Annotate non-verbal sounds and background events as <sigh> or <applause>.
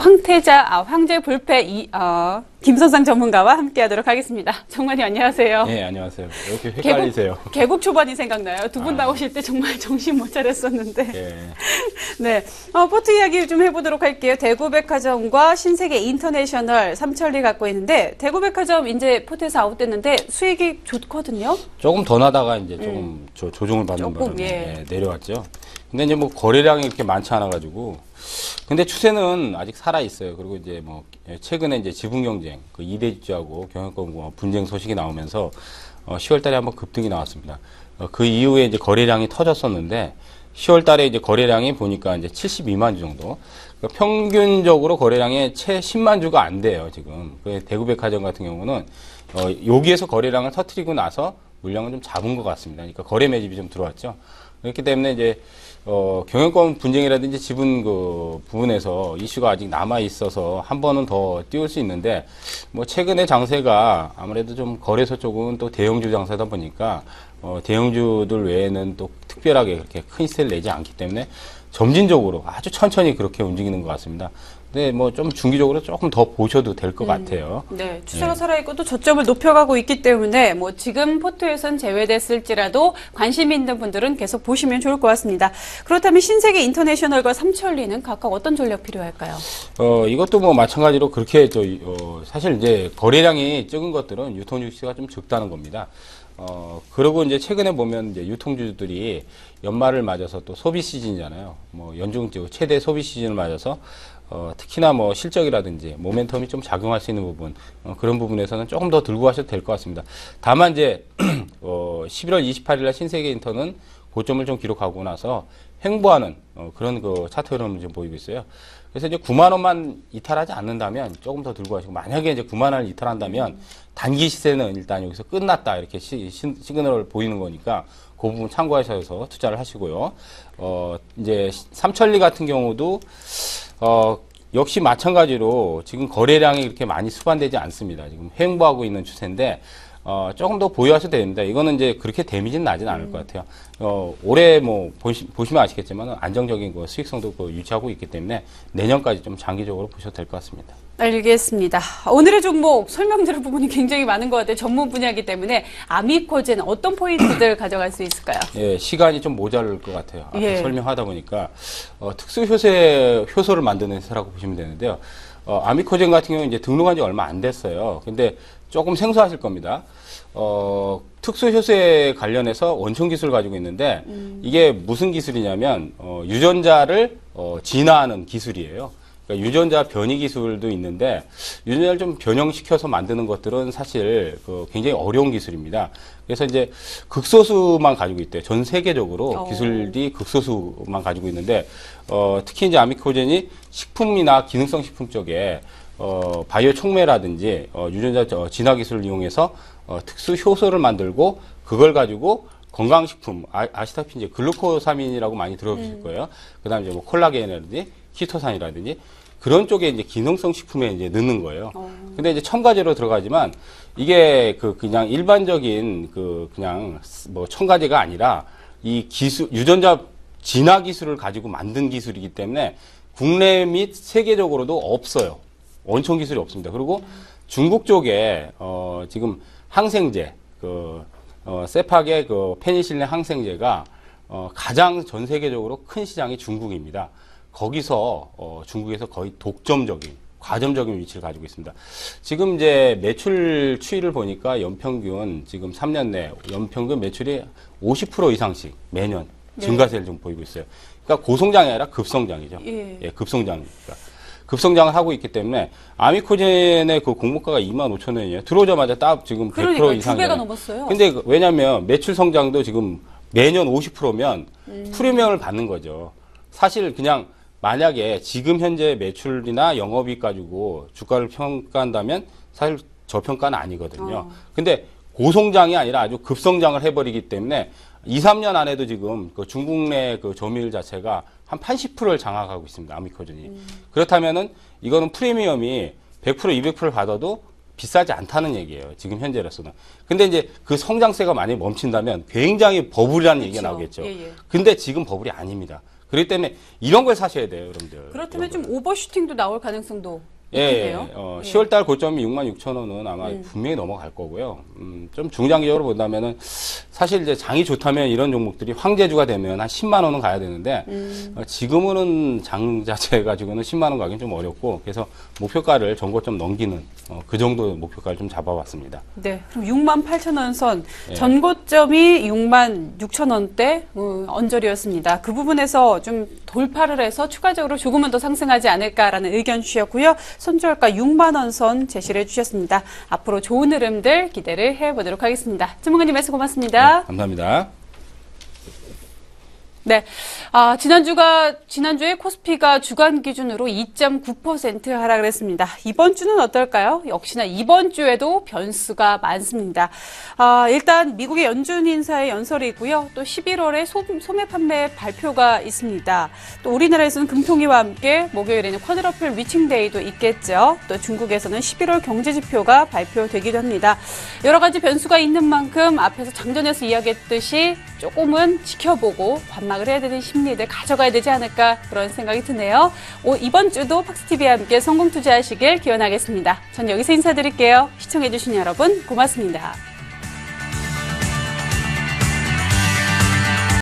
황태자 아, 황제 불패 이 어, 김선상 전문가와 함께하도록 하겠습니다. 정관이 안녕하세요. 네, 안녕하세요. 이렇게 헷갈리세요. 개국, 개국 초반이 생각나요. 두분 아. 나오실 때 정말 <laughs> 정신 못 차렸었는데. 예. <laughs> 네, 어, 포트 이야기 좀 해보도록 할게요. 대구백화점과 신세계 인터내셔널 삼천리 갖고 있는데 대구백화점 이제 포트에서 아웃됐는데 수익이 좋거든요. 조금 더 나다가 이제 조금 조, 조정을 받는 음. 조금, 바람에 예. 예, 내려왔죠. 근데 이제 뭐 거래량이 이렇게 많지 않아 가지고 근데 추세는 아직 살아 있어요. 그리고 이제 뭐 예, 최근에 이제 지분 경쟁 그 이대 집주하고 경영권 뭐 분쟁 소식이 나오면서 어 10월 달에 한번 급등이 나왔습니다. 어, 그 이후에 이제 거래량이 터졌었는데 10월 달에 이제 거래량이 보니까 이제 72만 주 정도. 그러니까 평균적으로 거래량이 채 10만 주가 안 돼요, 지금. 그 대구백화점 같은 경우는 어, 여기에서 거래량을 터트리고 나서 물량을 좀 잡은 것 같습니다. 그러니까 거래 매집이 좀 들어왔죠. 그렇기 때문에 이제 어, 경영권 분쟁이라든지 지분 그 부분에서 이슈가 아직 남아 있어서 한 번은 더 띄울 수 있는데 뭐 최근에 장세가 아무래도 좀 거래소 쪽은 또 대형주 장사다 보니까 어, 대형주들 외에는 또 특별하게 그렇게 큰 시세를 내지 않기 때문에 점진적으로 아주 천천히 그렇게 움직이는 것 같습니다. 근데 뭐좀 중기적으로 조금 더 보셔도 될것 같아요. 네, 추세가 살아있고 또 저점을 높여가고 있기 때문에 뭐 지금 포트에선 제외됐을지라도 관심 있는 분들은 계속 보시면 좋을 것 같습니다. 그렇다면 신세계 인터내셔널과 삼천리는 각각 어떤 전략 필요할까요? 어, 이것도 뭐 마찬가지로 그렇게 저, 어, 사실 이제 거래량이 적은 것들은 유통주시가 좀 적다는 겁니다. 어, 그리고 이제 최근에 보면 이제 유통주들이 연말을 맞아서 또 소비 시즌이잖아요. 뭐 연중 최대 소비 시즌을 맞아서 어, 특히나 뭐 실적이라든지 모멘텀이 좀 작용할 수 있는 부분 어, 그런 부분에서는 조금 더 들고 가셔도 될 것 같습니다. 다만 이제 <clears throat> 어, 11월 28일날 신세계 인터는 고점을 좀 기록하고 나서 횡보하는 어, 그런 그 차트 흐름을 좀 보이고 있어요. 그래서 이제 9만 원만 이탈하지 않는다면 조금 더 들고 가시고 만약에 이제 9만 원을 이탈한다면 단기 시세는 일단 여기서 끝났다 이렇게 시, 시, 시그널을 보이는 거니까 그 부분 참고하셔서 투자를 하시고요. 어 이제 삼천리 같은 경우도 어 역시 마찬가지로 지금 거래량이 그렇게 많이 수반되지 않습니다. 지금 횡보하고 있는 추세인데 어, 조금 더 보유하셔도 되는데 이거는 이제 그렇게 데미지는 나진 않을 것 같아요. 어, 올해 뭐 보시, 보시면 아시겠지만 안정적인 그 수익성도 그 유지하고 있기 때문에 내년까지 좀 장기적으로 보셔도 될 것 같습니다. 알겠습니다. 오늘의 종목 설명드릴 부분이 굉장히 많은 것 같아요. 전문 분야이기 때문에 아미코제는 어떤 포인트들 <clears throat> 가져갈 수 있을까요? 예, 시간이 좀 모자랄 것 같아요. 예. 설명하다 보니까 어, 특수 효세 효소를 만드는 회사라고 보시면 되는데요. 어, 아미코젠 같은 경우는 이제 등록한 지 얼마 안 됐어요. 근데 조금 생소하실 겁니다. 어, 특수 효소에 관련해서 원천 기술을 가지고 있는데 이게 무슨 기술이냐면 어, 유전자를 어, 진화하는 기술이에요. 그러니까 유전자 변이 기술도 있는데 유전자를 좀 변형시켜서 만드는 것들은 사실 그 굉장히 어려운 기술입니다. 그래서 이제 극소수만 가지고 있대요. 전 세계적으로 어. 기술이 극소수만 가지고 있는데 어, 특히 이제 아미코젠이 식품이나 기능성 식품 쪽에 어, 바이오 촉매라든지 어, 유전자 저, 진화 기술을 이용해서 어, 특수 효소를 만들고 그걸 가지고 건강식품 아, 아시다시피 이제 글루코사민이라고 많이 들어보실 거예요. 그다음에 이제 뭐 콜라겐이라든지 키토산이라든지 그런 쪽에 이제 기능성 식품에 이제 넣는 거예요. 근데 이제 첨가제로 들어가지만 이게 그 그냥 일반적인 그 그냥 뭐 첨가제가 아니라 이 기술 유전자 진화 기술을 가지고 만든 기술이기 때문에 국내 및 세계적으로도 없어요. 원천 기술이 없습니다. 그리고 중국 쪽에 어 지금 항생제 그 어, 세팍의 그 페니실린 항생제가 어, 가장 전 세계적으로 큰 시장이 중국입니다. 거기서 어, 중국에서 거의 독점적인 과점적인 위치를 가지고 있습니다. 지금 이제 매출 추이를 보니까 연평균 지금 3년 내 연평균 매출이 50% 이상씩 매년 네. 증가세를 좀 보이고 있어요. 그러니까 고성장이 아니라 급성장이죠. 예. 예, 급성장이니까. 급성장을 하고 있기 때문에 아미코젠의 그 공모가가 2만 5천 원이에요. 들어오자마자 딱 지금 100% 그러니까 두 이상. 배가 넘었어요. 근데 그- 왜냐면 매출 성장도 지금 매년 50%면 음. 프리미엄을 받는 거죠. 사실 그냥 만약에 지금 현재 매출이나 영업이익 가지고 주가를 평가한다면 사실 저평가는 아니거든요. 어. 근데 고성장이 아니라 아주 급성장을 해버리기 때문에 2, 3년 안에도 지금 그 중국 내 그 점유율 자체가 한 80%를 장악하고 있습니다. 아미코전이. 그렇다면은 이거는 프리미엄이 100% 200%를 받아도 비싸지 않다는 얘기예요. 지금 현재로서는. 근데 이제 그 성장세가 많이 멈춘다면 굉장히 버블이라는 얘기가 그렇죠. 나오겠죠. 예, 예. 근데 지금 버블이 아닙니다. 그렇기 때문에 이런 걸 사셔야 돼요, 여러분들. 그렇다면 좀 오버슈팅도 나올 가능성도 예, 있겠네요. 어, 예. 10월 달 고점이 6만 6천 원은 아마 분명히 넘어갈 거고요. 음, 좀 중장기적으로 본다면은 사실 이제 장이 좋다면 이런 종목들이 황제주가 되면 한 10만 원은 가야 되는데 음. 어, 지금은 장 자체 가지고는 10만 원 가긴 좀 어렵고 그래서 목표가를 전고점 넘기는 어, 그 정도 목표가를 좀 잡아봤습니다. 네, 그럼 6만 8천 원 선, 예. 전고점이 6만 6천 원대 어, 언저리였습니다. 그 부분에서 좀 돌파를 해서 추가적으로 조금은 더 상승하지 않을까라는 의견 주셨고요. 손절가 6만 원선 제시를 해주셨습니다. 앞으로 좋은 흐름들 기대를 해보도록 하겠습니다. 전문가님 말씀 고맙습니다. 네, 감사합니다. 네. 아, 지난주가, 지난주에 코스피가 주간 기준으로 2.9% 하락을 했습니다. 이번 주는 어떨까요? 역시나 이번 주에도 변수가 많습니다. 아, 일단 미국의 연준 인사의 연설이 있고요. 또 11월에 소, 소매 판매 발표가 있습니다. 또 우리나라에서는 금통위와 함께 목요일에는 쿼드러플 위칭데이도 있겠죠. 또 중국에서는 11월 경제지표가 발표되기도 합니다. 여러 가지 변수가 있는 만큼 앞에서 장전에서 이야기했듯이 조금은 지켜보고 관망 을 해야 되는 심리들 가져가야 되지 않을까 그런 생각이 드네요. 오, 이번 주도 팍스TV와 함께 성공 투자하시길 기원하겠습니다. 전 여기서 인사드릴게요. 시청해주신 여러분 고맙습니다.